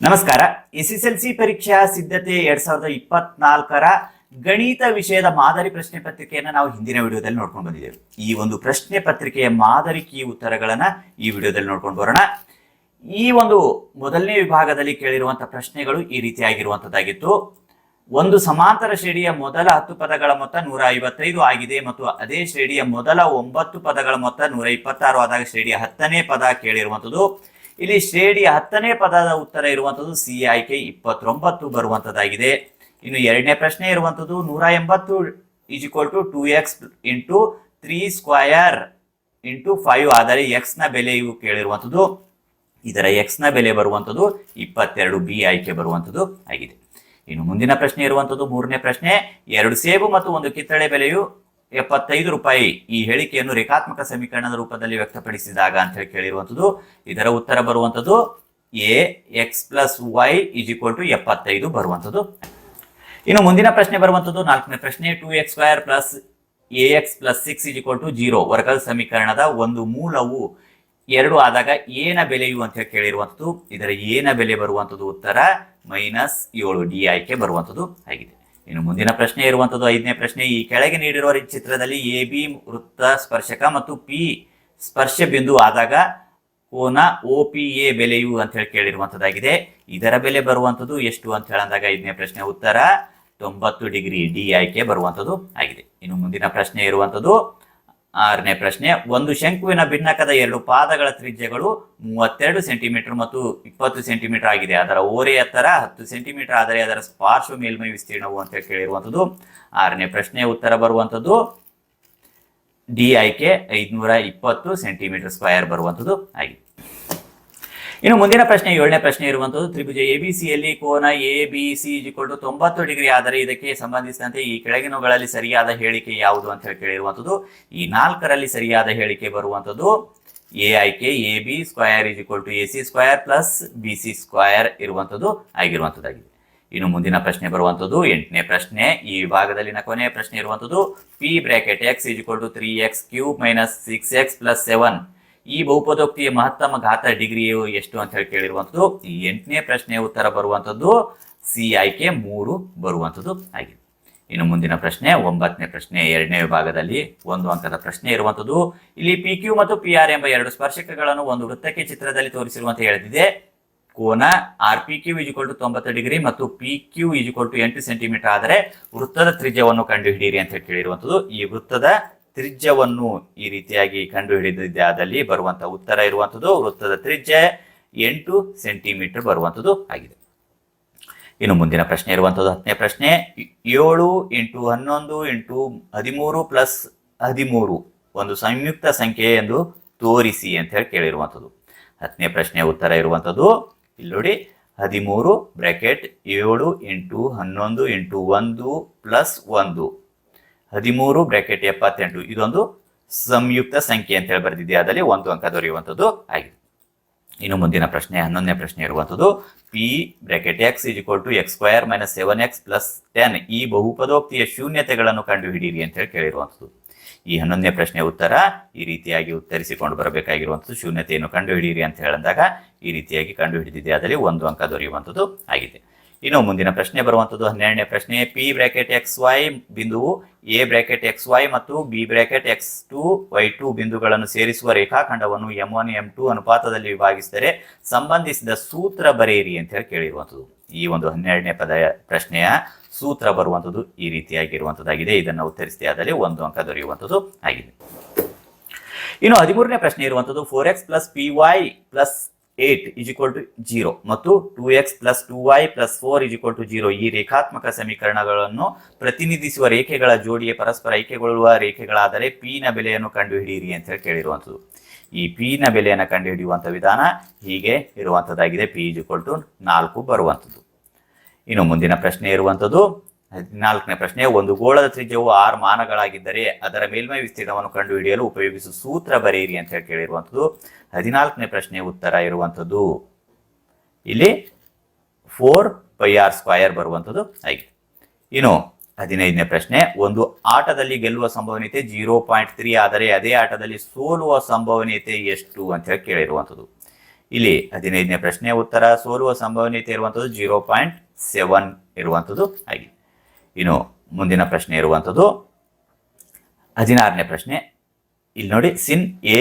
ನಮಸ್ಕಾರ. S S L C ಪರೀಕ್ಷಾ ಸಿದ್ಧತೆ ಎರಡ್ ಸಾವಿರದ ಇಪ್ಪತ್ನಾಲ್ಕರ ಗಣಿತ ವಿಷಯದ ಮಾದರಿ ಪ್ರಶ್ನೆ ಪತ್ರಿಕೆಯನ್ನು ನಾವು ಹಿಂದಿನ ವಿಡಿಯೋದಲ್ಲಿ ನೋಡ್ಕೊಂಡು ಬಂದಿದ್ದೇವೆ. ಈ ಒಂದು ಪ್ರಶ್ನೆ ಪತ್ರಿಕೆಯ ಮಾದರಿ ಕೀ ಉತ್ತರಗಳನ್ನ ಈ ವಿಡಿಯೋದಲ್ಲಿ ನೋಡ್ಕೊಂಡು ಬರೋಣ. ಈ ಒಂದು ಮೊದಲನೇ ವಿಭಾಗದಲ್ಲಿ ಕೇಳಿರುವಂತಹ ಪ್ರಶ್ನೆಗಳು ಈ ರೀತಿಯಾಗಿರುವಂತದ್ದಾಗಿತ್ತು ಒಂದು ಸಮಾಂತರ ಶ್ರೇಣಿಯ ಮೊದಲ ಹತ್ತು ಪದಗಳ ಮೊತ್ತ ನೂರ ಐವತ್ತೈದು ಆಗಿದೆ ಮತ್ತು ಅದೇ ಶ್ರೇಣಿಯ ಮೊದಲ ಒಂಬತ್ತು ಪದಗಳ ಮೊತ್ತ ನೂರ ಇಪ್ಪತ್ತಾರು ಆದಾಗ ಶ್ರೇಣಿಯ ಹತ್ತನೇ ಪದ ಕೇಳಿರುವಂಥದ್ದು ಇಲ್ಲಿ ಶ್ರೇಣಿ ಹತ್ತನೇ ಪದದ ಉತ್ತರ ಇರುವಂಥದ್ದು ಸಿ ಆಯ್ಕೆ ಇಪ್ಪತ್ತೊಂಬತ್ತು ಬರುವಂಥದ್ದಾಗಿದೆ ಇನ್ನು ಎರಡನೇ ಪ್ರಶ್ನೆ ಇರುವಂಥದ್ದು ನೂರ ಎಂಬತ್ತು is equal to two X into three square into five ಆದರೆ ಎಕ್ಸ್ನ ಬೆಲೆಯು ಕೇಳಿರುವಂಥದ್ದು ಇದರ ಎಕ್ಸ್ನ ಬೆಲೆ ಬರುವಂಥದ್ದು ಇಪ್ಪತ್ತೆರಡು ಬಿ ಆಯ್ಕೆ ಬರುವಂಥದ್ದು ಆಗಿದೆ. ಇನ್ನು ಮುಂದಿನ ಪ್ರಶ್ನೆ ಇರುವಂಥದ್ದು ಮೂರನೇ ಪ್ರಶ್ನೆ. ಎರಡು ಸೇಬು ಮತ್ತು ಒಂದು ಕಿತ್ತಳೆ ಬೆಲೆಯು ಎಪ್ಪತ್ತೈದು ರೂಪಾಯಿ ಈ ಹೇಳಿಕೆಯನ್ನು ರೇಖಾತ್ಮಕ ಸಮೀಕರಣದ ರೂಪದಲ್ಲಿ ವ್ಯಕ್ತಪಡಿಸಿದಾಗ ಅಂತ ಹೇಳಿ ಕೇಳಿರುವಂಥದ್ದು, ಇದರ ಉತ್ತರ ಬರುವಂಥದ್ದು A, X plus Y is equal to ಎಪ್ಪತ್ತೈದು ಬರುವಂಥದ್ದು. ಇನ್ನು ಮುಂದಿನ ಪ್ರಶ್ನೆ ಬರುವಂಥದ್ದು, ನಾಲ್ಕನೇ ಪ್ರಶ್ನೆ, two X square plus A X plus six is equal to zero. ವರ್ಗದ ಸಮೀಕರಣದ ಒಂದು ಮೂಲವು ಎರಡು ಆದಾಗ ಏನ ಬೆಲೆಯು ಅಂತ ಹೇಳಿ ಕೇಳಿರುವಂಥದ್ದು, ಇದರ ಏನ ಬೆಲೆ ಬರುವಂಥದ್ದು ಉತ್ತರ ಮೈನಸ್ ಏಳು ಡಿ ಆಯ್ಕೆ ಬರುವಂಥದ್ದು ಆಗಿದೆ. ಇನ್ನು ಮುಂದಿನ ಪ್ರಶ್ನೆ ಇರುವಂಥದ್ದು ಐದನೇ ಪ್ರಶ್ನೆ, ಈ ಕೆಳಗೆ ನೀಡಿರುವ ಚಿತ್ರದಲ್ಲಿ ಎ, ಬಿ ವೃತ್ತ ಸ್ಪರ್ಶಕ ಮತ್ತು ಪಿ ಸ್ಪರ್ಶ ಬಿಂದು ಆದಾಗ ಕೋನ ಒ, ಪಿ, ಎ ಬೆಲೆಯು ಅಂತ ಹೇಳಿ ಕೇಳಿರುವಂಥದ್ದಾಗಿದೆ ಇದರ ಬೆಲೆ ಬರುವಂಥದ್ದು ಎಷ್ಟು ಅಂತ ಹೇಳಿದಾಗ ಐದನೇ ಪ್ರಶ್ನೆ ಉತ್ತರ, ತೊಂಬತ್ತು ಡಿಗ್ರಿ ಡಿ ಆಯ್ಕೆ ಬರುವಂಥದ್ದು ಆಗಿದೆ. ಇನ್ನು ಮುಂದಿನ ಪ್ರಶ್ನೆ ಇರುವಂಥದ್ದು ಆರನೇ ಪ್ರಶ್ನೆ, ಒಂದು ಶಂಕುವಿನ ಭಿನ್ನಕದ ಎರಡು ಪಾದಗಳ ತ್ರಿಜ್ಯಗಳು ಮೂವತ್ತೆರಡು ಸೆಂಟಿಮೀಟರ್ ಮತ್ತು ಇಪ್ಪತ್ತು ಸೆಂಟಿಮೀಟರ್ ಆಗಿದೆ. ಅದರ ಓರೆ ಎತ್ತರ ಹತ್ತು ಸೆಂಟಿಮೀಟರ್, ಆದರೆ ಅದರ ಸ್ಪಾರ್ಶ್ವ ಮೇಲ್ಮೈ ವಿಸ್ತೀರ್ಣವು ಅಂತ ಕೇಳಿರುವಂಥದ್ದು. ಆರನೇ ಪ್ರಶ್ನೆ, ಉತ್ತರ ಬರುವಂಥದ್ದು. ಡಿ ಐಕೆ ಐದುನೂರ ಇಪ್ಪತ್ತು ಸೆಂಟಿಮೀಟರ್ ಸ್ಕ್ವಯರ್ ಬರುವಂಥದ್ದು. ಆಗಿದೆ. ಇನ್ನು ಮುಂದಿನ ಪ್ರಶ್ನೆ, ಏಳನೇ ಪ್ರಶ್ನೆ ಇರುವಂತದ್ದು, ತ್ರಿಭುಜ ಎ ಬಿ ಸಿಯಲ್ಲಿ ಕೋನ ಎ ಬಿ ಸಿ ಟು ತೊಂಬತ್ತು ಡಿಗ್ರಿ ಆದರೆ ಇದಕ್ಕೆ ಸಂಬಂಧಿಸಿದಂತೆ ಈ ಕೆಳಗಿನವುಗಳಲ್ಲಿ ಸರಿಯಾದ ಹೇಳಿಕೆ ಯಾವುದು ಅಂತ ಹೇಳಿ ಕೇಳಿರುವಂಥದ್ದು ಈ ನಾಲ್ಕರಲ್ಲಿ ಸರಿಯಾದ ಹೇಳಿಕೆ ಬರುವಂಥದ್ದು ಎ ಆಯ್ಕೆ A B square is equal to A C square plus B C square ಇರುವಂಥದ್ದು ಆಗಿರುವಂಥದ್ದಾಗಿದೆ ಇನ್ನು ಮುಂದಿನ ಪ್ರಶ್ನೆ ಬರುವಂಥದ್ದು ಎಂಟನೇ ಪ್ರಶ್ನೆ, ಈ ವಿಭಾಗದಲ್ಲಿನ ಕೊನೆಯ ಪ್ರಶ್ನೆ ಇರುವಂಥದ್ದು P bracket X is equal to three X cube minus six X plus seven ಈ ಬಹುಪದೋಕ್ತಿಯ ಮಹತ್ತಮ ಘಾತ ಡಿಗ್ರಿಯು ಎಷ್ಟು ಅಂತ ಹೇಳಿ ಕೇಳಿರುವಂಥದ್ದು ಎಂಟನೇ ಪ್ರಶ್ನೆ ಉತ್ತರ ಬರುವಂಥದ್ದು ಸಿ ಆಯ್ಕೆ ಮೂರು ಬರುವಂಥದ್ದು ಆಗಿದೆ. ಇನ್ನು ಮುಂದಿನ ಪ್ರಶ್ನೆ, ಒಂಬತ್ತನೇ ಪ್ರಶ್ನೆ, ಎರಡನೇ ವಿಭಾಗದಲ್ಲಿ ಒಂದು ಅಂಕದ ಪ್ರಶ್ನೆ ಇರುವಂಥದ್ದು. ಇಲ್ಲಿ ಪಿ ಕ್ಯೂ ಮತ್ತು ಪಿ ಆರ್ ಎಂಬ ಎರಡು ಸ್ಪರ್ಶಕಗಳನ್ನು ಒಂದು ವೃತ್ತಕ್ಕೆ ಚಿತ್ರದಲ್ಲಿ ತೋರಿಸಿರುವಂತೆ ಹೇಳಿದಿದೆ. ಕೋನ R P Q is equal to ತೊಂಬತ್ತು ಡಿಗ್ರಿ ಮತ್ತು P Q is equal to ಎಂಟು ಸೆಂಟಿಮೀಟರ್ ಆದರೆ ವೃತ್ತದ ತ್ರಿಜ್ಯವನ್ನು ಕಂಡುಹಿಡಿಯಿರಿ ಅಂತ ಕೇಳಿರುವಂಥದ್ದು. ಈ ವೃತ್ತದ ತ್ರಿಜ್ಯವನ್ನು ಈ ರೀತಿಯಾಗಿ ಕಂಡುಹಿಡಿದಿದ್ದಾದಲ್ಲಿ ಬರುವಂತಹ ಉತ್ತರ ಇರುವಂಥದ್ದು, ವೃತ್ತದ ತ್ರಿಜ್ಯ ಎಂಟು ಸೆಂಟಿಮೀಟರ್ ಬರುವಂಥದ್ದು ಆಗಿದೆ. ಇನ್ನು ಮುಂದಿನ ಪ್ರಶ್ನೆ ಇರುವಂಥದ್ದು, ಹತ್ತನೇ ಪ್ರಶ್ನೆ. ಏಳು ಇಂಟು ಹನ್ನೊಂದು ಇಂಟು ಹದಿಮೂರು ಪ್ಲಸ್ ಹದಿಮೂರು, ಒಂದು ಸಂಯುಕ್ತ ಸಂಖ್ಯೆ ಎಂದು ತೋರಿಸಿ ಅಂತ ಹೇಳಿ ಕೇಳಿರುವಂಥದ್ದು. ಹತ್ತನೇ ಪ್ರಶ್ನೆ ಉತ್ತರ ಇರುವಂಥದ್ದು, ಇಲ್ಲಿ ನೋಡಿ, ಹದಿಮೂರು ಬ್ರ್ಯಾಕೆಟ್ ಏಳು ಇಂಟು ಹನ್ನೊಂದು ಇಂಟು ಒಂದು ಪ್ಲಸ್ ಒಂದು. ಹದಿಮೂರು ಬ್ರ್ಯಾಕೆಟ್ ಎಪ್ಪತ್ತೆಂಟು. ಇದೊಂದು ಸಂಯುಕ್ತ ಸಂಖ್ಯೆ ಅಂತ ಹೇಳಿ ಬರೆದಿದೆ. ಅದರಲ್ಲಿ ಒಂದು ಅಂಕ ದೊರೆಯುವಂಥದ್ದು ಆಗಿದೆ. ಇನ್ನು ಮುಂದಿನ ಪ್ರಶ್ನೆ, ಹನ್ನೊಂದನೇ ಪ್ರಶ್ನೆ ಇರುವಂಥದ್ದು P bracket X is equal to X square minus seven X plus ten ಈ ಬಹುಪದೋಕ್ತಿಯ ಶೂನ್ಯತೆಗಳನ್ನು ಕಂಡುಹಿಡಿಯಿರಿ ಅಂತ ಹೇಳಿ ಕೇಳಿರುವಂಥದ್ದು. ಈ ಹನ್ನೊಂದನೇ ಪ್ರಶ್ನೆ ಉತ್ತರ, ಈ ರೀತಿಯಾಗಿ ಉತ್ತರಿಸಿಕೊಂಡು ಬರಬೇಕಾಗಿರುವಂಥದ್ದು ಶೂನ್ಯತೆಯನ್ನು ಕಂಡುಹಿಡಿಯಿರಿ ಅಂತ ಹೇಳಿದಾಗ ಈ ರೀತಿಯಾಗಿ ಕಂಡುಹಿಡಿದಿದೆ. ಅದರಲ್ಲಿ ಒಂದು ಅಂಕ ದೊರೆಯುವಂಥದ್ದು ಆಗಿದೆ. ಇನ್ನು ಮುಂದಿನ ಪ್ರಶ್ನೆ ಬರುವಂಥದ್ದು ಹನ್ನೆರಡನೇ ಪ್ರಶ್ನೆ ಪಿ ಬ್ರಾಕೆಟ್ ಎಕ್ಸ್ ವೈ ಬಿಂದುವು ಎ ಬ್ರಾಕೆಟ್ ಎಕ್ಸ್ ವೈ ಮತ್ತು B bracket X two Y two ಬಿಂದುಗಳನ್ನು ಸೇರಿಸುವ ರೇಖಾಖಂಡವನ್ನು ಎಂ ಒನ್ ಎಂ ಟು ಅನುಪಾತದಲ್ಲಿ ವಿಭಾಗಿಸಿದರೆ ಸಂಬಂಧಿಸಿದ ಸೂತ್ರ ಬರೆಯಿರಿ ಅಂತ ಹೇಳಿ ಕೇಳಿರುವಂಥದ್ದು ಈ ಒಂದು ಹನ್ನೆರಡನೇ ಪದ ಪ್ರಶ್ನೆಯ ಸೂತ್ರ ಬರುವಂಥದ್ದು ಈ ರೀತಿಯಾಗಿರುವಂಥದ್ದಾಗಿದೆ ಇದನ್ನು ಉತ್ತರಿಸಿದೆ. ಆದಲ್ಲಿ ಒಂದು ಅಂಕ ದೊರೆಯುವಂಥದ್ದು ಆಗಿದೆ. ಇನ್ನು ಹದಿಮೂರನೇ ಪ್ರಶ್ನೆ ಇರುವಂಥದ್ದು four X plus P Y plus eight is equal to zero ಮತ್ತು two X plus two Y plus four is equal to zero ಈ ರೇಖಾತ್ಮಕ ಸಮೀಕರಣಗಳನ್ನು ಪ್ರತಿನಿಧಿಸುವ ರೇಖೆಗಳ ಜೋಡಿಯ ಪರಸ್ಪರ ಐಕ್ಯಗೊಳ್ಳುವ ರೇಖೆಗಳಾದರೆ ಪಿ ನ ಬೆಲೆಯನ್ನು ಕಂಡುಹಿಡಿಯಿರಿ ಅಂತ ಹೇಳಿ ಕೇಳಿರುವಂಥದ್ದು. ಈ ಪಿ ನ ಬೆಲೆಯನ್ನು ಕಂಡುಹಿಡಿಯುವಂಥ ವಿಧಾನ ಹೀಗೆ ಇರುವಂಥದ್ದಾಗಿದೆ. ಪಿ ಇಸ್ ಈಕ್ವಲ್ ಟು ನಾಲ್ಕು ಬರುವಂಥದ್ದು. ಇನ್ನು ಮುಂದಿನ ಪ್ರಶ್ನೆ ಇರುವಂಥದ್ದು. ಹದಿನಾಲ್ಕನೇ ಪ್ರಶ್ನೆ, ಒಂದು ಗೋಳದ ತ್ರಿಜ್ಯವು ಆರು ಮಾನಗಳಾಗಿದ್ದರೆ ಅದರ ಮೇಲ್ಮೈ ವಿಸ್ತೀರ್ಣವನ್ನು ಕಂಡುಹಿಡಿಯಲು ಉಪಯೋಗಿಸುವ ಸೂತ್ರ ಬರೆಯಿರಿ ಅಂತ ಹೇಳಿ ಕೇಳಿರುವಂಥದ್ದು. ಹದಿನಾಲ್ಕನೇ ಪ್ರಶ್ನೆ ಉತ್ತರ ಇರುವಂಥದ್ದು ಇಲ್ಲಿ ಫೋರ್ ಪೈ ಆರ್ ಸ್ಕ್ವಯರ್ ಬರುವಂಥದ್ದು ಆಗಿದೆ. ಇನ್ನು ಹದಿನೈದನೇ ಪ್ರಶ್ನೆ, ಒಂದು ಆಟದಲ್ಲಿ ಗೆಲ್ಲುವ ಸಂಭವನೀಯತೆ ಜೀರೋ ಪಾಯಿಂಟ್ ತ್ರೀ ಆದರೆ ಅದೇ ಆಟದಲ್ಲಿ ಸೋಲುವ ಸಂಭವನೀಯತೆ ಎಷ್ಟು ಅಂತ ಹೇಳಿ ಕೇಳಿರುವಂಥದ್ದು. ಇಲ್ಲಿ ಹದಿನೈದನೇ ಪ್ರಶ್ನೆ ಉತ್ತರ, ಸೋಲುವ ಸಂಭವನೀಯತೆ ಇರುವಂಥದ್ದು ಜೀರೋ ಪಾಯಿಂಟ್ ಸೆವೆನ್ ಇರುವಂಥದ್ದು ಆಗಿದೆ. ಇನ್ನು ಮುಂದಿನ ಪ್ರಶ್ನೆ ಇರುವಂಥದ್ದು, ಹದಿನಾರನೇ ಪ್ರಶ್ನೆ, ಇಲ್ಲಿ ನೋಡಿ sin A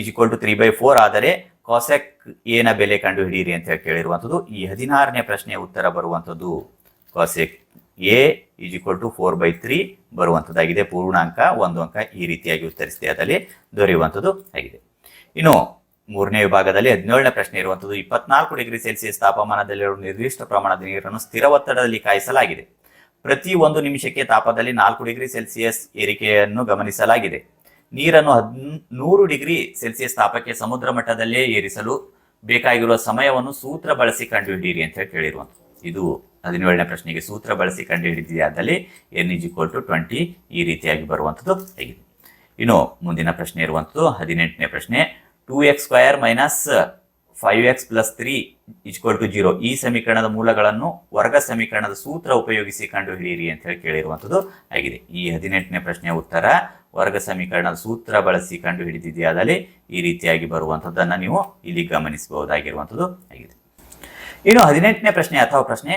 is equal to three by four ಆದರೆ ಕಾಸೆಕ್ ಏನ ಬೆಲೆ ಕಂಡು ಹಿಡಿಯಿರಿ ಅಂತ ಹೇಳಿ ಕೇಳಿರುವಂಥದ್ದು. ಈ ಹದಿನಾರನೇ ಪ್ರಶ್ನೆಯ ಉತ್ತರ ಬರುವಂಥದ್ದು cosec A is equal to four by three ಬರುವಂಥದ್ದಾಗಿದೆ. ಪೂರ್ಣಾಂಕ ಒಂದು ಅಂಕ ಈ ರೀತಿಯಾಗಿ ಉತ್ತರಿಸಿದೆ. ಅದರಲ್ಲಿ ದೊರೆಯುವಂಥದ್ದು ಆಗಿದೆ. ಇನ್ನು ಮೂರನೇ ವಿಭಾಗದಲ್ಲಿ ಹದಿನೇಳನೇ ಪ್ರಶ್ನೆ ಇರುವಂಥದ್ದು. ಇಪ್ಪತ್ನಾಲ್ಕು ಡಿಗ್ರಿ ಸೆಲ್ಸಿಯಸ್ ತಾಪಮಾನದಲ್ಲಿರುವ ನಿರ್ದಿಷ್ಟ ಪ್ರಮಾಣದ ನೀರನ್ನು ಸ್ಥಿರ ಒತ್ತಡದಲ್ಲಿ ಕಾಯಿಸಲಾಗಿದೆ. ಪ್ರತಿ ಒಂದು ನಿಮಿಷಕ್ಕೆ ತಾಪದಲ್ಲಿ ನಾಲ್ಕು ಡಿಗ್ರಿ ಸೆಲ್ಸಿಯಸ್ ಏರಿಕೆಯನ್ನು ಗಮನಿಸಲಾಗಿದೆ. ನೀರನ್ನು ಹದ್ ನೂರು ಡಿಗ್ರಿ ಸೆಲ್ಸಿಯಸ್ ತಾಪಕ್ಕೆ ಸಮುದ್ರ ಮಟ್ಟದಲ್ಲೇ ಏರಿಸಲು ಬೇಕಾಗಿರುವ ಸಮಯವನ್ನು ಸೂತ್ರ ಬಳಸಿ ಕಂಡುಹಿಡಿಯಿರಿ ಅಂತ ಹೇಳಿ ಕೇಳಿರುವಂಥದ್ದು ಇದು ಹದಿನೇಳನೇ ಪ್ರಶ್ನೆಗೆ ಸೂತ್ರ ಬಳಸಿ ಕಂಡುಹಿಡಿದಿಯಾದಲ್ಲಿ N is equal to twenty ಈ ರೀತಿಯಾಗಿ ಬರುವಂಥದ್ದು ಇನ್ನು ಮುಂದಿನ ಪ್ರಶ್ನೆ ಇರುವಂಥದ್ದು ಹದಿನೆಂಟನೇ ಪ್ರಶ್ನೆ two X square minus five X plus three is equal to zero ಈ ಸಮೀಕರಣದ ಮೂಲಗಳನ್ನು ವರ್ಗ ಸಮೀಕರಣದ ಸೂತ್ರ ಉಪಯೋಗಿಸಿ ಕಂಡುಹಿಡಿಯಿರಿ ಅಂತ ಹೇಳಿ ಕೇಳಿರುವಂಥದ್ದು ಆಗಿದೆ. ಈ ಹದಿನೆಂಟನೇ ಪ್ರಶ್ನೆಯ ಉತ್ತರ, ವರ್ಗ ಸಮೀಕರಣದ ಸೂತ್ರ ಬಳಸಿ ಕಂಡುಹಿಡಿದಿದೆಯಾದಲ್ಲಿ ಈ ರೀತಿಯಾಗಿ ಬರುವಂಥದ್ದನ್ನು ನೀವು ಇಲ್ಲಿ ಗಮನಿಸಬಹುದಾಗಿರುವಂಥದ್ದು ಆಗಿದೆ. ಇನ್ನು ಹದಿನೆಂಟನೇ ಪ್ರಶ್ನೆ ಅಥವಾ ಪ್ರಶ್ನೆ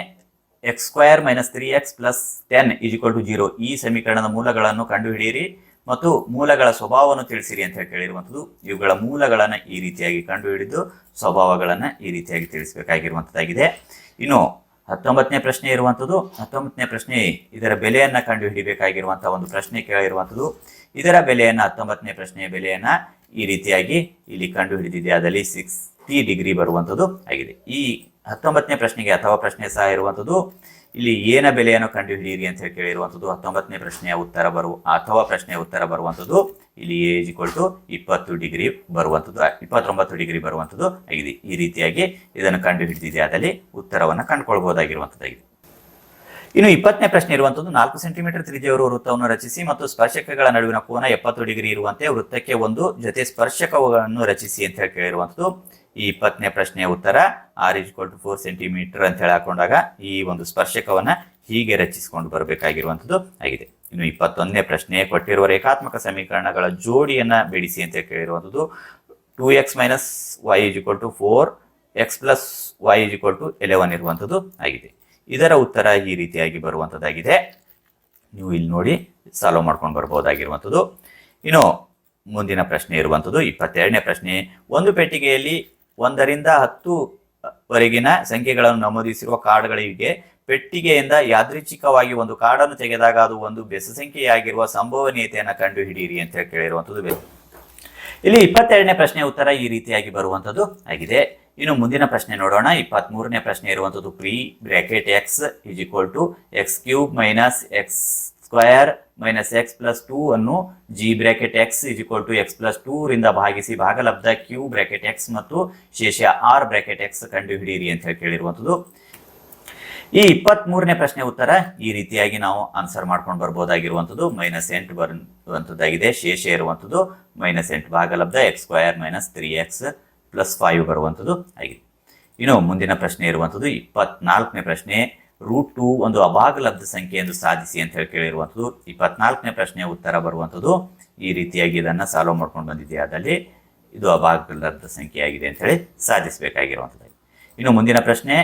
X square minus three X plus ten equal to zero ಈ ಸಮೀಕರಣದ ಮೂಲಗಳನ್ನು ಕಂಡುಹಿಡಿಯಿರಿ. ಮತ್ತು ಮೂಲಗಳ ಸ್ವಭಾವವನ್ನು ತಿಳಿಸಿರಿ ಅಂತ ಹೇಳಿ ಕೇಳಿರುವಂಥದ್ದು. ಇವುಗಳ ಮೂಲಗಳನ್ನು ಈ ರೀತಿಯಾಗಿ ಕಂಡುಹಿಡಿದು ಸ್ವಭಾವಗಳನ್ನು ಈ ರೀತಿಯಾಗಿ ತಿಳಿಸಬೇಕಾಗಿರುವಂಥದ್ದಾಗಿದೆ. ಇನ್ನು ಹತ್ತೊಂಬತ್ತನೇ ಪ್ರಶ್ನೆ ಇರುವಂಥದ್ದು. ಹತ್ತೊಂಬತ್ತನೇ ಪ್ರಶ್ನೆ ಇದರ ಬೆಲೆಯನ್ನು ಕಂಡುಹಿಡಿಬೇಕಾಗಿರುವಂಥ ಒಂದು ಪ್ರಶ್ನೆ ಕೇಳಿರುವಂಥದ್ದು. ಇದರ ಬೆಲೆಯನ್ನು ಹತ್ತೊಂಬತ್ತನೇ ಪ್ರಶ್ನೆಯ ಬೆಲೆಯನ್ನು ಈ ರೀತಿಯಾಗಿ ಇಲ್ಲಿ ಕಂಡುಹಿಡಿದಿದೆ. ಅದರಲ್ಲಿ ಸಿಕ್ಸ್ಟಿ ಡಿಗ್ರಿ ಬರುವಂಥದ್ದು ಆಗಿದೆ. ಈ ಹತ್ತೊಂಬತ್ತನೇ ಪ್ರಶ್ನೆಗೆ ಅಥವಾ ಪ್ರಶ್ನೆ ಸಹ ಇರುವಂಥದ್ದು ಇಲ್ಲಿ ಏನ ಬೆಲೆಯನ್ನು ಕಂಡುಹಿಡಿಯಿರಿ ಅಂತ ಹೇಳಿ ಕೇಳಿರುವಂಥದ್ದು ಹತ್ತೊಂಬತ್ತನೇ ಪ್ರಶ್ನೆಯ ಉತ್ತರ ಬರುವ ಅಥವಾ ಪ್ರಶ್ನೆಯ ಉತ್ತರ ಬರುವಂಥದ್ದು ಇಲ್ಲಿ ಏಜ್ ಈಕ್ವಲ್ ಟು ಇಪ್ಪತ್ತು ಡಿಗ್ರಿ ಬರುವಂಥದ್ದು ಇಪ್ಪತ್ತೊಂಬತ್ತು ಡಿಗ್ರಿ ಬರುವಂಥದ್ದು ಆಗಿದೆ. ಈ ರೀತಿಯಾಗಿ ಇದನ್ನು ಕಂಡುಹಿಡಿದಿದೆ. ಅದರಲ್ಲಿ ಉತ್ತರವನ್ನು ಕಂಡುಕೊಳ್ಬಹುದಾಗಿರುವಂಥದ್ದಾಗಿದೆ ಇನ್ನು ಇಪ್ಪತ್ತನೇ ಪ್ರಶ್ನೆ ಇರುವಂತದ್ದು, ನಾಲ್ಕು ಸೆಂಟಿಮೀಟರ್ ತ್ರಿಜ್ಯವರು ವೃತ್ತವನ್ನು ರಚಿಸಿ ಮತ್ತು ಸ್ಪರ್ಶಕಗಳ ನಡುವಿನ ಕೋನ ಎಪ್ಪತ್ತು ಡಿಗ್ರಿ ಇರುವಂತೆ ವೃತ್ತಕ್ಕೆ ಒಂದು ಜೊತೆ ಸ್ಪರ್ಶಕಗಳನ್ನು ರಚಿಸಿ ಅಂತ ಹೇಳಿ ಕೇಳಿರುವಂಥದ್ದು ಈ ಇಪ್ಪತ್ತನೇ ಪ್ರಶ್ನೆಯ ಉತ್ತರ, R equal to four centimetre ಅಂತ ಹೇಳಿ ಹಾಕೊಂಡಾಗ ಈ ಒಂದು ಸ್ಪರ್ಶಕವನ್ನ ಹೀಗೆ ರಚಿಸಿಕೊಂಡು ಬರಬೇಕಾಗಿರುವಂಥದ್ದು ಆಗಿದೆ. ಇನ್ನು ಇಪ್ಪತ್ತೊಂದನೇ ಪ್ರಶ್ನೆ, ಕೊಟ್ಟಿರುವ ರೇಖಾತ್ಮಕ ಸಮೀಕರಣಗಳ ಜೋಡಿಯನ್ನ ಬಿಡಿಸಿ ಅಂತ ಕೇಳಿರುವಂಥದ್ದು two X minus Y is equal to four, X plus Y is equal to eleven ಇರುವಂಥದ್ದು ಆಗಿದೆ. ಇದರ ಉತ್ತರ ಈ ರೀತಿಯಾಗಿ ಬರುವಂಥದ್ದಾಗಿದೆ ನೀವು ಇಲ್ಲಿ ನೋಡಿ ಸಾಲ್ವ್ ಮಾಡ್ಕೊಂಡು ಬರ್ಬೋದಾಗಿರುವಂಥದ್ದು ಇನ್ನು ಮುಂದಿನ ಪ್ರಶ್ನೆ ಇರುವಂಥದ್ದು ಇಪ್ಪತ್ತೆರಡನೇ ಪ್ರಶ್ನೆ. ಒಂದು ಪೆಟ್ಟಿಗೆಯಲ್ಲಿ ಒಂದರಿಂದ ಹತ್ತು ವರೆಗಿನ ಸಂಖ್ಯೆಗಳನ್ನು ನಮೂದಿಸಿರುವ ಕಾರ್ಡ್ಗಳಿಗೆ ಪೆಟ್ಟಿಗೆಯಿಂದ ಯಾದೃಚ್ಛಿಕವಾಗಿ ಒಂದು ಕಾರ್ಡನ್ನು ತೆಗೆದಾಗ ಅದು ಒಂದು ಬೆಸ ಸಂಖ್ಯೆಯಾಗಿರುವ ಸಂಭವನೀಯತೆಯನ್ನು ಕಂಡುಹಿಡಿಯಿರಿ ಅಂತ ಹೇಳಿ ಕೇಳಿರುವಂಥದ್ದು ಇಲ್ಲಿ ಇಪ್ಪತ್ತೆರಡನೇ ಪ್ರಶ್ನೆ ಉತ್ತರ ಈ ರೀತಿಯಾಗಿ ಬರುವಂಥದ್ದು ಆಗಿದೆ. ಇನ್ನು ಮುಂದಿನ ಪ್ರಶ್ನೆ ನೋಡೋಣ. ಇಪ್ಪತ್ತ್ ಮೂರನೇ ಪ್ರಶ್ನೆ ಇರುವಂಥದ್ದು P bracket X is equal to X cube minus X square minus X plus two ಅನ್ನು G bracket X is equal to X plus two ರಿಂದ ಭಾಗಿಸಿ ಭಾಗಲಬ್ಧ ಕ್ಯೂ ಬ್ರ್ಯಾಕೆಟ್ ಎಕ್ಸ್ ಮತ್ತು ಶೇಷ ಆರ್ ಬ್ರ್ಯಾಕೆಟ್ ಎಕ್ಸ್ ಕಂಡುಹಿಡಿಯಿರಿ ಅಂತ ಹೇಳಿ ಕೇಳಿರುವಂಥದ್ದು ಈ ಇಪ್ಪತ್ತ್ ಮೂರನೇ ಪ್ರಶ್ನೆ ಉತ್ತರ ಈ ರೀತಿಯಾಗಿ ನಾವು ಆನ್ಸರ್ ಮಾಡ್ಕೊಂಡು ಬರ್ಬೋದಾಗಿರುವಂಥದ್ದು ಮೈನಸ್ ಎಂಟು ಬರುವಂಥದ್ದಾಗಿದೆ ಶೇಷ ಇರುವಂಥದ್ದು ಮೈನಸ್ ಎಂಟು ಭಾಗಲಬ್ಧ X square minus three X plus five ಬರುವಂಥದ್ದು ಆಗಿದೆ. ಇನ್ನು ಮುಂದಿನ ಪ್ರಶ್ನೆ ಇರುವಂಥದ್ದು ಇಪ್ಪತ್ನಾಲ್ಕನೇ ಪ್ರಶ್ನೆ ರೂಟ್ ಟು ಒಂದು ಅಭಾಗಲಬ್ಧ ಸಂಖ್ಯೆ ಎಂದು ಸಾಧಿಸಿ ಅಂತ ಹೇಳಿ ಕೇಳಿರುವಂಥದ್ದು ಇಪ್ಪತ್ನಾಲ್ಕನೇ ಪ್ರಶ್ನೆಯ ಉತ್ತರ ಬರುವಂಥದ್ದು ಈ ರೀತಿಯಾಗಿ ಇದನ್ನು ಸಾಲ್ವ್ ಮಾಡ್ಕೊಂಡು ಬಂದಿದೆ. ಅದರಲ್ಲಿ ಇದು ಅಭಾಗಲಬ್ಧ ಸಂಖ್ಯೆಯಾಗಿದೆ ಅಂತ ಹೇಳಿ ಸಾಧಿಸಬೇಕಾಗಿರುವಂಥದ್ದು ಇನ್ನು ಮುಂದಿನ ಪ್ರಶ್ನೆ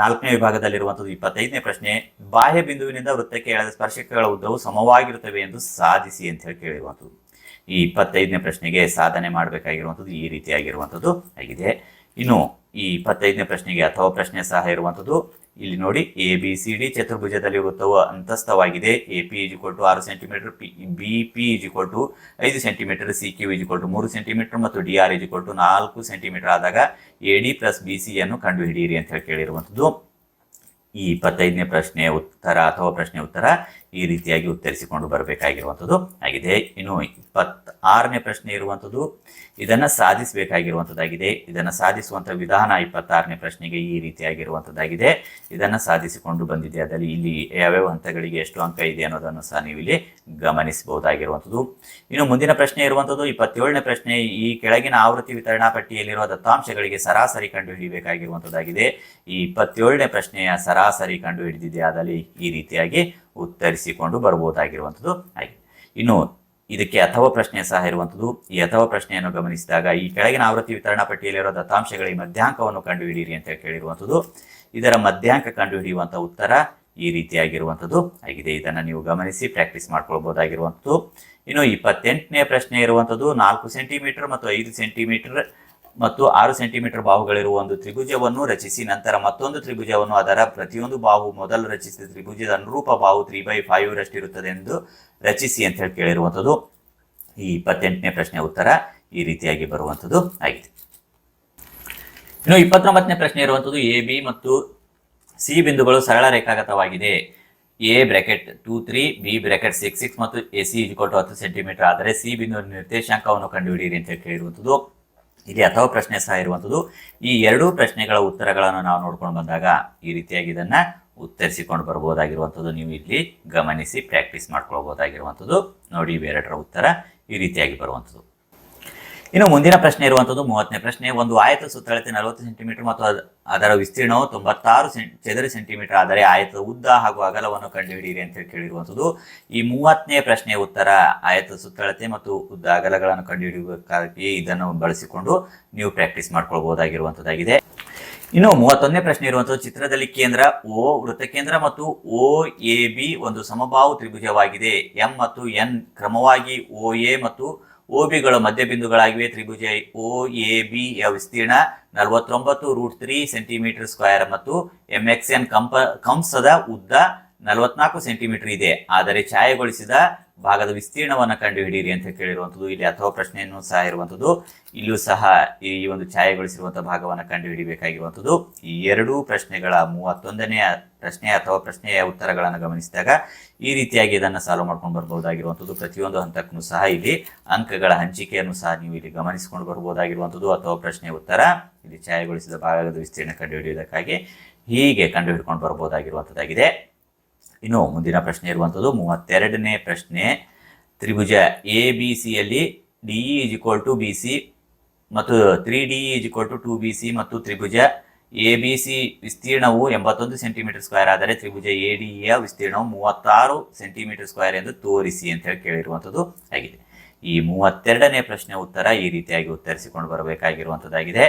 ನಾಲ್ಕನೇ ವಿಭಾಗದಲ್ಲಿರುವಂಥದ್ದು ಇಪ್ಪತ್ತೈದನೇ ಪ್ರಶ್ನೆ, ಬಾಹ್ಯ ಬಿಂದುವಿನಿಂದ ವೃತ್ತಕ್ಕೆ ಎಳೆದ ಸ್ಪರ್ಶಕಗಳ ಉದ್ದವು ಸಮವಾಗಿರುತ್ತವೆ ಎಂದು ಸಾಧಿಸಿ ಅಂತ ಹೇಳಿ ಕೇಳಿರುವಂಥದ್ದು. ಈ ಇಪ್ಪತ್ತೈದನೇ ಪ್ರಶ್ನೆಗೆ ಸಾಧನೆ ಮಾಡಬೇಕಾಗಿರುವಂಥದ್ದು ಈ ರೀತಿಯಾಗಿರುವಂಥದ್ದು ಆಗಿದೆ. ಇನ್ನು ಈ ಇಪ್ಪತ್ತೈದನೇ ಪ್ರಶ್ನೆಗೆ ಅಥವಾ ಪ್ರಶ್ನೆ ಸಹ ಇರುವಂಥದ್ದು ಇಲ್ಲಿ ನೋಡಿ ಎ ಬಿ ಸಿ ಡಿ ಚತುರ್ಭುಜದಲ್ಲಿ ವೃತ್ತವು ಅಂತಸ್ಥವಾಗಿದೆ. ಎ ಪಿ ಟು ಆರು centimetre P B P to ಐದು ಸೆಂಟಿಮೀಟರ್ ಸಿ ಕ್ಯೂ ಟು ಮೂರು ಸೆಂಟಿಮೀಟರ್ ಮತ್ತು ಡಿ ಆರ್ ಟು ನಾಲ್ಕು ಸೆಂಟಿಮೀಟರ್ ಆದಾಗ A D plus B C ಅನ್ನು ಕಂಡುಹಿಡಿಯಿರಿ ಅಂತ ಹೇಳಿ ಕೇಳಿರುವಂಥದ್ದು. ಈ ಇಪ್ಪತ್ತೈದನೇ ಪ್ರಶ್ನೆ ಉತ್ತರ ಅಥವಾ ಪ್ರಶ್ನೆ ಉತ್ತರ ಈ ರೀತಿಯಾಗಿ ಉತ್ತರಿಸಿಕೊಂಡು ಬರಬೇಕಾಗಿರುವಂಥದ್ದು ಆಗಿದೆ. ಇನ್ನು ಇಪ್ಪತ್ತಾರನೇ ಪ್ರಶ್ನೆ ಇರುವಂಥದ್ದು, ಇದನ್ನು ಸಾಧಿಸಬೇಕಾಗಿರುವಂಥದ್ದಾಗಿದೆ. ಇದನ್ನು ಸಾಧಿಸುವಂಥ ವಿಧಾನ ಇಪ್ಪತ್ತಾರನೇ ಪ್ರಶ್ನೆಗೆ ಈ ರೀತಿಯಾಗಿರುವಂಥದ್ದಾಗಿದೆ. ಇದನ್ನು ಸಾಧಿಸಿಕೊಂಡು ಬಂದಿದೆ. ಅದರಲ್ಲಿ ಇಲ್ಲಿ ಯಾವ್ಯಾವ ಹಂತಗಳಿಗೆ ಎಷ್ಟು ಅಂಕ ಇದೆ ಅನ್ನೋದನ್ನು ಸಹ ನೀವು ಇಲ್ಲಿ ಗಮನಿಸಬಹುದಾಗಿರುವಂಥದ್ದು. ಇನ್ನು ಮುಂದಿನ ಪ್ರಶ್ನೆ ಇರುವಂಥದ್ದು, ಇಪ್ಪತ್ತೇಳನೇ ಪ್ರಶ್ನೆ, ಈ ಕೆಳಗಿನ ಆವೃತ್ತಿ ವಿತರಣಾ ಪಟ್ಟಿಯಲ್ಲಿರುವ ದತ್ತಾಂಶಗಳಿಗೆ ಸರಾಸರಿ ಕಂಡುಹಿಡಿಯಬೇಕಾಗಿರುವಂಥದ್ದಾಗಿದೆ. ಈ ಇಪ್ಪತ್ತೇಳನೇ ಪ್ರಶ್ನೆಯ ಸರಾಸರಿ ಕಂಡುಹಿಡಿದಿದೆ. ಆದಲ್ಲಿ ಈ ರೀತಿಯಾಗಿ ಉತ್ತರಿಸಿಕೊಂಡು ಬರಬಹುದಾಗಿರುವಂಥದ್ದು ಆಗಿದೆ. ಇನ್ನು ಇದಕ್ಕೆ ಅಥವಾ ಪ್ರಶ್ನೆ ಸಹ ಇರುವಂಥದ್ದು, ಈ ಅಥವಾ ಪ್ರಶ್ನೆಯನ್ನು ಗಮನಿಸಿದಾಗ ಈ ಕೆಳಗಿನ ಆವೃತ್ತಿ ವಿತರಣಾ ಪಟ್ಟಿಯಲ್ಲಿರುವ ದತ್ತಾಂಶಗಳ ಈ ಮಧ್ಯಾಂಕವನ್ನು ಕಂಡುಹಿಡಿಯಿರಿ ಅಂತ ಕೇಳಿರುವಂಥದ್ದು. ಇದರ ಮಧ್ಯಾಂಕ ಕಂಡುಹಿಡಿಯುವಂಥ ಉತ್ತರ ಈ ರೀತಿಯಾಗಿರುವಂಥದ್ದು ಆಗಿದೆ. ಇದನ್ನು ನೀವು ಗಮನಿಸಿ ಪ್ರಾಕ್ಟೀಸ್ ಮಾಡ್ಕೊಳ್ಬೋದಾಗಿರುವಂಥದ್ದು. ಇನ್ನು ಇಪ್ಪತ್ತೆಂಟನೇ ಪ್ರಶ್ನೆ ಇರುವಂಥದ್ದು, ನಾಲ್ಕು ಸೆಂಟಿಮೀಟರ್ ಮತ್ತು ಐದು ಸೆಂಟಿಮೀಟರ್ ಮತ್ತು ಆರು ಸೆಂಟಿಮೀಟರ್ ಬಾಹುಗಳಿರುವ ಒಂದು ತ್ರಿಭುಜವನ್ನು ರಚಿಸಿ ನಂತರ ಮತ್ತೊಂದು ತ್ರಿಭುಜವನ್ನು ಅದರ ಪ್ರತಿಯೊಂದು ಬಾಹು ಮೊದಲು ರಚಿಸಿದ ತ್ರಿಭುಜದ ಅನುರೂಪ ಬಾಹು ತ್ರೀ ಬೈ ಫೈವ್ ರಷ್ಟಿರುತ್ತದೆ ಎಂದು ರಚಿಸಿ ಅಂತ ಹೇಳಿ ಕೇಳಿರುವಂಥದ್ದು. ಈ ಇಪ್ಪತ್ತೆಂಟನೇ ಪ್ರಶ್ನೆ ಉತ್ತರ ಈ ರೀತಿಯಾಗಿ ಬರುವಂಥದ್ದು ಆಗಿದೆ. ಇನ್ನು ಇಪ್ಪತ್ತೊಂಬತ್ತನೇ ಪ್ರಶ್ನೆ ಇರುವಂಥದ್ದು ಎ ಬಿ ಮತ್ತು ಸಿ ಬಿಂದುಗಳು ಸರಳ ರೇಖಾಗತವಾಗಿದೆ. A bracket two three B bracket six six ಮತ್ತು A C is equal to ಹತ್ತು ಸೆಂಟಿಮೀಟರ್. ಆದರೆ ಸಿ ಬಿಂದು ನಿರ್ದೇಶಾಂಕವನ್ನು ಕಂಡುಹಿಡಿಯಿರಿ ಅಂತ ಕೇಳಿರುವಂಥದ್ದು. ಇಲ್ಲಿ ಅಥವಾ ಪ್ರಶ್ನೆ ಸಹ ಇರುವಂಥದ್ದು. ಈ ಎರಡೂ ಪ್ರಶ್ನೆಗಳ ಉತ್ತರಗಳನ್ನು ನಾವು ನೋಡ್ಕೊಂಡು ಬಂದಾಗ ಈ ರೀತಿಯಾಗಿ ಇದನ್ನ ಉತ್ತರಿಸಿಕೊಂಡು ಬರ್ಬೋದಾಗಿರುವಂಥದ್ದು. ನೀವು ಇಲ್ಲಿ ಗಮನಿಸಿ ಪ್ರಾಕ್ಟೀಸ್ ಮಾಡ್ಕೊಳ್ಬೋದಾಗಿರುವಂಥದ್ದು. ನೋಡಿ ಇವೆರಡರ ಉತ್ತರ ಈ ರೀತಿಯಾಗಿ ಬರುವಂಥದ್ದು. ಇನ್ನು ಮುಂದಿನ ಪ್ರಶ್ನೆ ಇರುವಂಥದ್ದು ಮೂವತ್ತನೇ ಪ್ರಶ್ನೆ. ಒಂದು ಆಯತ ಸುತ್ತಳತೆ ನಲವತ್ತು ಸೆಂಟಿಮೀಟರ್ ಮತ್ತು ಅದರ ವಿಸ್ತೀರ್ಣವು ತೊಂಬತ್ತಾರು ಚದರ ಸೆಂಟಿಮೀಟರ್. ಆದರೆ ಆಯತದ ಉದ್ದ ಹಾಗೂ ಅಗಲವನ್ನು ಕಂಡುಹಿಡಿಯಿರಿ ಅಂತ ಹೇಳಿ ಕೇಳಿರುವಂಥದ್ದು ಈ ಮೂವತ್ತನೇ ಪ್ರಶ್ನೆ ಉತ್ತರ ಆಯತ ಸುತ್ತಳತೆ ಮತ್ತು ಉದ್ದ ಅಗಲಗಳನ್ನು ಕಂಡುಹಿಡಿಯಬೇಕಾಗಿ ಇದನ್ನು ಬಳಸಿಕೊಂಡು ನೀವು ಪ್ರಾಕ್ಟೀಸ್ ಮಾಡ್ಕೊಳ್ಬಹುದಾಗಿರುವಂಥದ್ದಾಗಿದೆ ಇನ್ನು ಮೂವತ್ತೊಂದನೇ ಪ್ರಶ್ನೆ ಇರುವಂಥದ್ದು ಚಿತ್ರದಲ್ಲಿ ಕೇಂದ್ರ ಓ ವೃತ್ತ ಕೇಂದ್ರ ಮತ್ತು ಓ, ಎ, ಬಿ ಒಂದು ಸಮಬಾಹು ತ್ರಿಭುಜವಾಗಿದೆ. ಎಂ ಮತ್ತು ಎನ್ ಕ್ರಮವಾಗಿ ಓ, ಎ ಮತ್ತು ಓ ಬಿಗಳು ಮಧ್ಯಬಿಂದುಗಳಾಗಿವೆ. ತ್ರಿಭುಜ ಓ ಎ ಬಿ ವಿಸ್ತೀರ್ಣ ನಲವತ್ತೊಂಬತ್ತು ರೂಟ್ ತ್ರೀ ಸೆಂಟಿಮೀಟರ್ ಸ್ಕ್ವೇರ್ ಮತ್ತು ಎಂ ಎಕ್ಸ್ ಎನ್ ಕಂಪ, ಕಂಸದ ಉದ್ದ ನಲವತ್ನಾಲ್ಕು ಸೆಂಟಿಮೀಟರ್ ಇದೆ. ಆದರೆ ಛಾಯೆಗೊಳಿಸಿದ ಭಾಗದ ವಿಸ್ತೀರ್ಣವನ್ನು ಕಂಡುಹಿಡಿಯಿರಿ ಅಂತ ಕೇಳಿರುವಂಥದ್ದು, ಇಲ್ಲಿ ಅಥವಾ ಪ್ರಶ್ನೆಯನ್ನು ಸಹ ಇರುವಂಥದ್ದು ಇಲ್ಲೂ ಸಹ ಈ ಒಂದು ಛಾಯೆಗೊಳಿಸಿರುವಂತಹ ಭಾಗವನ್ನು ಕಂಡುಹಿಡಿಯಬೇಕಾಗಿರುವಂಥದ್ದು ಈ ಎರಡೂ ಪ್ರಶ್ನೆಗಳ ಮೂವತ್ತೊಂದನೆಯ ಪ್ರಶ್ನೆ ಅಥವಾ ಪ್ರಶ್ನೆಯ ಉತ್ತರಗಳನ್ನು ಗಮನಿಸಿದಾಗ ಈ ರೀತಿಯಾಗಿ ಇದನ್ನು ಸಾಲ್ವ್ ಮಾಡ್ಕೊಂಡು ಬರ್ಬೋದಾಗಿರುವಂಥದ್ದು. ಪ್ರತಿಯೊಂದು ಹಂತಕ್ಕೂ ಸಹ ಇಲ್ಲಿ ಅಂಕಗಳ ಹಂಚಿಕೆಯನ್ನು ಸಹ ನೀವು ಇಲ್ಲಿ ಗಮನಿಸಿಕೊಂಡು ಬರ್ಬೋದಾಗಿರುವಂಥದ್ದು ಅಥವಾ ಪ್ರಶ್ನೆ ಉತ್ತರ ಇಲ್ಲಿ ಛಾಯೆಗೊಳಿಸಿದ ಭಾಗದ ವಿಸ್ತೀರ್ಣ ಕಂಡುಹಿಡಿಯುವುದಕ್ಕಾಗಿ ಹೀಗೆ ಕಂಡುಹಿಡ್ಕೊಂಡು ಬರ್ಬೋದಾಗಿರುವಂಥದ್ದಾಗಿದೆ. ಇನ್ನು ಮುಂದಿನ ಪ್ರಶ್ನೆ ಇರುವಂಥದ್ದು, ಮೂವತ್ತೆರಡನೇ ಪ್ರಶ್ನೆ, ತ್ರಿಭುಜ ಎ ಬಿ ಸಿಯಲ್ಲಿ D is equal to B C ಮತ್ತು three D is equal to two B C ಮತ್ತು ತ್ರಿಭುಜ ಎ ಬಿ ಸಿ ವಿಸ್ತೀರ್ಣವು ಎಂಬತ್ತೊಂದು ಸೆಂಟಿಮೀಟರ್ ಸ್ಕ್ವೇರ್ ಆದರೆ ತ್ರಿಭುಜ ಎ ಡಿ ಯ ವಿಸ್ತೀರ್ಣವು ಮೂವತ್ತಾರು ಸೆಂಟಿಮೀಟರ್ ಸ್ಕ್ವೇರ್ ಎಂದು ತೋರಿಸಿ ಅಂತ ಹೇಳಿ ಕೇಳಿರುವಂಥದ್ದು ಆಗಿದೆ. ಈ ಮೂವತ್ತೆರಡನೇ ಪ್ರಶ್ನೆ ಉತ್ತರ ಈ ರೀತಿಯಾಗಿ ಉತ್ತರಿಸಿಕೊಂಡು ಬರಬೇಕಾಗಿರುವಂಥದ್ದಾಗಿದೆ.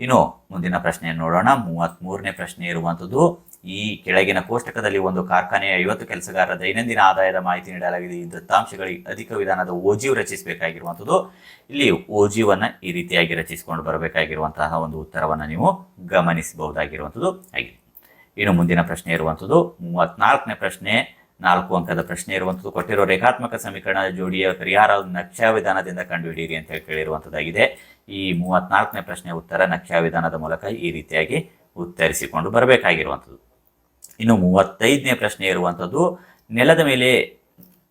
ಇನ್ನು ಮುಂದಿನ ಪ್ರಶ್ನೆಯನ್ನು ನೋಡೋಣ. ಮೂವತ್ತ್ಮೂರನೇ ಪ್ರಶ್ನೆ ಇರುವಂಥದ್ದು ಈ ಕೆಳಗಿನ ಕೋಷ್ಟಕದಲ್ಲಿ ಒಂದು ಕಾರ್ಖಾನೆಯ ಐವತ್ತು ಕೆಲಸಗಾರರ ದೈನಂದಿನ ಆದಾಯದ ಮಾಹಿತಿ ನೀಡಲಾಗಿದೆ. ಈ ದತ್ತಾಂಶಗಳಿಗೆ ಅಧಿಕ ವಿಧಾನದ ಓಜಿವ್ ರಚಿಸಬೇಕಾಗಿರುವಂಥದ್ದು. ಇಲ್ಲಿ ಓಜಿವನ್ನ ಈ ರೀತಿಯಾಗಿ ರಚಿಸಿಕೊಂಡು ಬರಬೇಕಾಗಿರುವಂತಹ ಒಂದು ಉತ್ತರವನ್ನು ನೀವು ಗಮನಿಸಬಹುದಾಗಿರುವಂಥದ್ದು. ಆಗಿದೆ ಇನ್ನು ಮುಂದಿನ ಪ್ರಶ್ನೆ ಇರುವಂಥದ್ದು. ಮೂವತ್ನಾಲ್ಕನೇ ಪ್ರಶ್ನೆ, ನಾಲ್ಕು ಅಂಕದ ಪ್ರಶ್ನೆ ಇರುವಂಥದ್ದು. ಕೊಟ್ಟಿರೋ ರೇಖಾತ್ಮಕ ಸಮೀಕರಣದ ಜೋಡಿಯ ಪರಿಹಾರ ನಕ್ಷಾ ವಿಧಾನದಿಂದ ಕಂಡುಹಿಡಿಯಿರಿ ಅಂತ ಹೇಳಿ ಕೇಳಿರುವಂಥದ್ದಾಗಿದೆ. ಈ ಮೂವತ್ನಾಲ್ಕನೇ ಪ್ರಶ್ನೆ ಉತ್ತರ ನಕ್ಷಾ ವಿಧಾನದ ಮೂಲಕ ಈ ರೀತಿಯಾಗಿ ಉತ್ತರಿಸಿಕೊಂಡು ಬರಬೇಕಾಗಿರುವಂಥದ್ದು. ಇನ್ನು ಮೂವತ್ತೈದನೇ ಪ್ರಶ್ನೆ ಇರುವಂಥದ್ದು, ನೆಲದ ಮೇಲೆ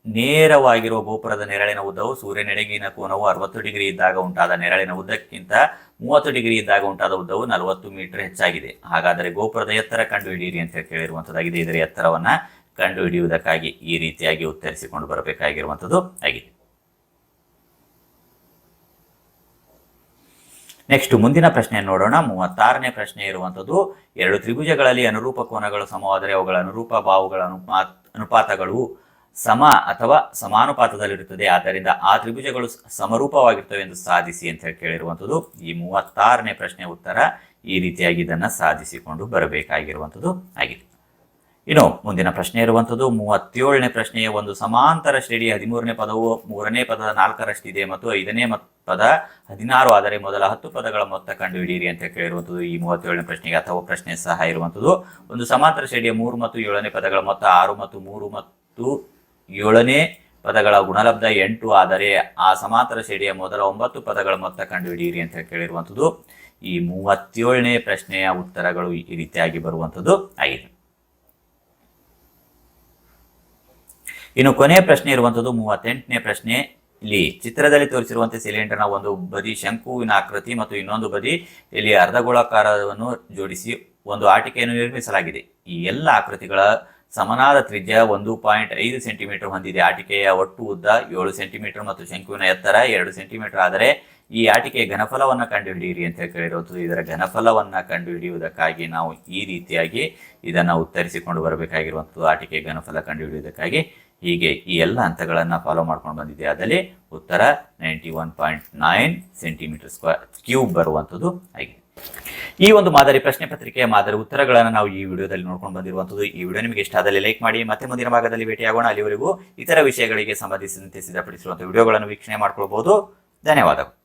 ನೇರವಾಗಿರುವ ಗೋಪುರದ ನೆರಳಿನ ಉದ್ದವು ಸೂರ್ಯನೆಡೆಗಿನ ಕೋನವು ಅರವತ್ತು ಡಿಗ್ರಿ ಇದ್ದಾಗ ಉಂಟಾದ ನೆರಳಿನ ಉದ್ದಕ್ಕಿಂತ ಮೂವತ್ತು ಡಿಗ್ರಿ ಇದ್ದಾಗ ಉಂಟಾದ ಉದ್ದವು ನಲವತ್ತು ಮೀಟರ್ ಹೆಚ್ಚಾಗಿದೆ. ಹಾಗಾದರೆ ಗೋಪುರದ ಎತ್ತರ ಕಂಡುಹಿಡಿಯಿರಿ ಅಂತ ಕೇಳಿರುವಂಥದ್ದಾಗಿದೆ. ಇದರ ಎತ್ತರವನ್ನು ಕಂಡುಹಿಡಿಯುವುದಕ್ಕಾಗಿ ಈ ರೀತಿಯಾಗಿ ಉತ್ತರಿಸಿಕೊಂಡು ಬರಬೇಕಾಗಿರುವಂಥದ್ದು ಆಗಿದೆ. ನೆಕ್ಸ್ಟ್ ಮುಂದಿನ ಪ್ರಶ್ನೆಯನ್ನು ನೋಡೋಣ. ಮೂವತ್ತಾರನೇ ಪ್ರಶ್ನೆ ಇರುವಂಥದ್ದು, ಎರಡು ತ್ರಿಭುಜಗಳಲ್ಲಿ ಅನುರೂಪ ಕೋನಗಳು ಸಮವಾದರೆ ಅವುಗಳ ಅನುರೂಪ ಬಾಹುಗಳ ಅನುಪಾ ಅನುಪಾತಗಳು ಸಮ ಅಥವಾ ಸಮಾನುಪಾತದಲ್ಲಿರುತ್ತದೆ. ಆದ್ದರಿಂದ ಆ ತ್ರಿಭುಜಗಳು ಸಮರೂಪವಾಗಿರ್ತವೆ ಎಂದು ಸಾಧಿಸಿ ಅಂತ ಹೇಳಿ ಕೇಳಿರುವಂಥದ್ದು. ಈ ಮೂವತ್ತಾರನೇ ಪ್ರಶ್ನೆ ಉತ್ತರ ಈ ರೀತಿಯಾಗಿ ಇದನ್ನು ಸಾಧಿಸಿಕೊಂಡು ಬರಬೇಕಾಗಿರುವಂಥದ್ದು. ಆಗಿದೆ. ಇನ್ನು ಮುಂದಿನ ಪ್ರಶ್ನೆ ಇರುವಂಥದ್ದು, ಮೂವತ್ತೇಳನೇ ಪ್ರಶ್ನೆಯ ಒಂದು ಸಮಾಂತರ ಶ್ರೇಣಿ ಹದಿಮೂರನೇ ಪದವು ಮೂರನೇ ಪದದ ನಾಲ್ಕರಷ್ಟಿದೆ ಮತ್ತು ಐದನೇ ಪದ ಹದಿನಾರು, ಆದರೆ ಮೊದಲ ಹತ್ತು ಪದಗಳ ಮೊತ್ತ ಕಂಡುಹಿಡಿಯಿರಿ ಅಂತ ಕೇಳಿರುವಂಥದ್ದು, ಈ ಮೂವತ್ತೇಳನೇ ಪ್ರಶ್ನೆಗೆ ಅಥವಾ ಪ್ರಶ್ನೆ ಸಹ ಇರುವಂಥದ್ದು. ಒಂದು ಸಮಾಂತರ ಶ್ರೇಣಿಯ ಮೂರು ಮತ್ತು ಏಳನೇ ಪದಗಳ ಮೊತ್ತ ಆರು ಮತ್ತು ಮೂರು ಮತ್ತು ಏಳನೇ ಪದಗಳ ಗುಣಲಬ್ಧ ಎಂಟು, ಆದರೆ ಆ ಸಮಾಂತರ ಶ್ರೇಣಿಯ ಮೊದಲ ಒಂಬತ್ತು ಪದಗಳ ಮೊತ್ತ ಕಂಡುಹಿಡಿಯಿರಿ ಅಂತ ಕೇಳಿರುವಂಥದ್ದು. ಈ ಮೂವತ್ತೇಳನೇ ಪ್ರಶ್ನೆಯ ಉತ್ತರಗಳು ಈ ರೀತಿಯಾಗಿ ಬರುವಂಥದ್ದು. ಆಗಿದೆ ಇನ್ನು ಕೊನೆಯ ಪ್ರಶ್ನೆ ಇರುವಂಥದ್ದು ಮೂವತ್ತೆಂಟನೇ ಪ್ರಶ್ನೆ. ಇಲ್ಲಿ ಚಿತ್ರದಲ್ಲಿ ತೋರಿಸಿರುವಂತೆ ಸಿಲಿಂಡರ್ನ ಒಂದು ಬದಿ ಶಂಕುವಿನ ಆಕೃತಿ ಮತ್ತು ಇನ್ನೊಂದು ಬದಿ ಇಲ್ಲಿ ಅರ್ಧಗೋಳಾಕಾರವನ್ನು ಜೋಡಿಸಿ ಒಂದು ಆಟಿಕೆಯನ್ನು ನಿರ್ಮಿಸಲಾಗಿದೆ. ಈ ಎಲ್ಲ ಆಕೃತಿಗಳ ಸಮನಾದ ತ್ರಿಜ್ಯ ಒಂದು ಪಾಯಿಂಟ್ ಐದು ಸೆಂಟಿಮೀಟರ್ ಹೊಂದಿದೆ. ಆಟಿಕೆಯ ಒಟ್ಟು ಉದ್ದ ಏಳು ಸೆಂಟಿಮೀಟರ್ ಮತ್ತು ಶಂಕುವಿನ ಎತ್ತರ ಎರಡು ಸೆಂಟಿಮೀಟರ್. ಆದರೆ ಈ ಆಟಿಕೆಯ ಘನಫಲವನ್ನು ಕಂಡುಹಿಡಿಯಿರಿ ಅಂತ ಕೇಳಿರುವಂಥದ್ದು ಇದರ ಘನಫಲವನ್ನು ಕಂಡುಹಿಡಿಯುವುದಕ್ಕಾಗಿ ನಾವು ಈ ರೀತಿಯಾಗಿ ಇದನ್ನು ಉತ್ತರಿಸಿಕೊಂಡು ಬರಬೇಕಾಗಿರುವಂಥದ್ದು ಆಟಿಕೆಯ ಘನಫಲ ಕಂಡುಹಿಡಿಯುವುದಕ್ಕಾಗಿ. ಹೀಗೆ ಈ ಎಲ್ಲ ಹಂತಗಳನ್ನು ಫಾಲೋ ಮಾಡ್ಕೊಂಡು ಬಂದಿದೆ. ಅದರಲ್ಲಿ ಉತ್ತರ ninety one point nine centimetre square cube ಬರುವಂಥದ್ದು ಆಗಿದೆ ಈ ಒಂದು ಮಾದರಿ ಪ್ರಶ್ನೆ ಪತ್ರಿಕೆಯ ಮಾದರಿ ಉತ್ತರಗಳನ್ನು ನಾವು ಈ ವಿಡಿಯೋದಲ್ಲಿ ನೋಡ್ಕೊಂಡು ಬಂದಿರುವಂಥದ್ದು ಈ ವಿಡಿಯೋ ನಿಮಗೆ ಇಷ್ಟ ಆದಲ್ಲಿ ಲೈಕ್ ಮಾಡಿ, ಮತ್ತೆ ಮುಂದಿನ ಭಾಗದಲ್ಲಿ ಭೇಟಿಯಾಗೋಣ. ಅಲ್ಲಿವರೆಗೂ ಇತರ ವಿಷಯಗಳಿಗೆ ಸಂಬಂಧಿಸಿದಂತೆ ಸಿದ್ಧಪಡಿಸಿರುವಂಥ ವಿಡಿಯೋಗಳನ್ನು ವೀಕ್ಷಣೆ ಮಾಡ್ಕೊಳ್ಬಹುದು ಧನ್ಯವಾದಗಳು.